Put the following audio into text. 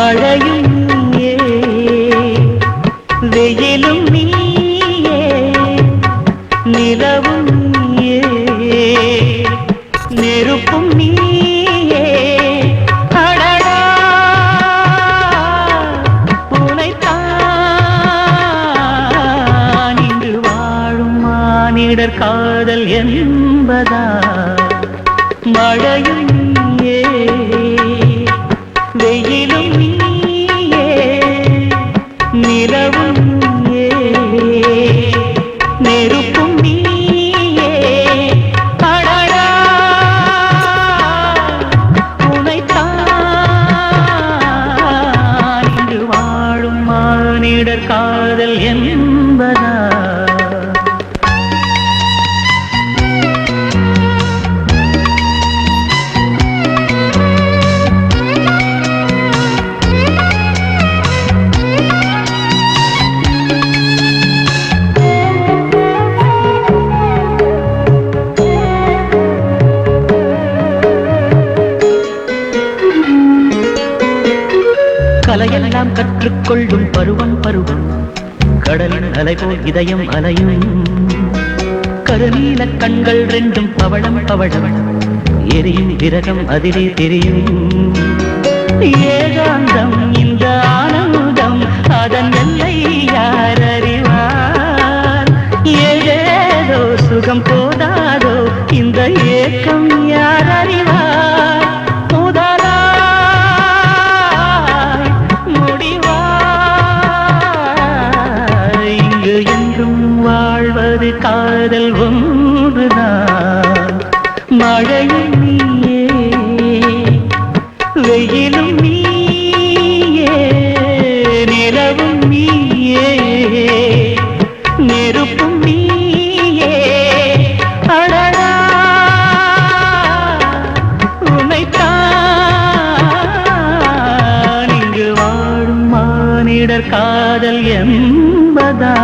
மழையும் நீயே வெயிலும் நீயே நிலவும் நீயே நெருப்பும் நீயே. அடடா உனைத்தான் இன்று வாழும் மானிடர் காதல் என்பதா? மழையும் நெருப்பும் நீயே. அடடா உனைத்தான் வாழும் மானிடர் காதல் என்பதா? கலையெல்லாம் கற்றுக்கொள்ளும் பருவம் பருவம். கடலின் அலை போல் இதயம் அலையும். கருநீல கண்கள் ரெண்டும் பவளம் பவளம். எரியும் விரகம் அதிலே தெரியும். ஏகாந்தம் இந்த ஆனந்தம் அதன் எல்லை யார் அறிவார்? ஏதேதோ சுகம் போதாதோ இந்த ஏக்கம் யார் அறிவார்? வாழ்வது காதல் ஒன்றுதான் மழையும் நீயே வெயிலும் நீயே நிலவும் நீயே நெருப்பும் நீயே. அடடா உனைத்தான் இங்கு வாழும் மானிடர் காதல் என்பதா?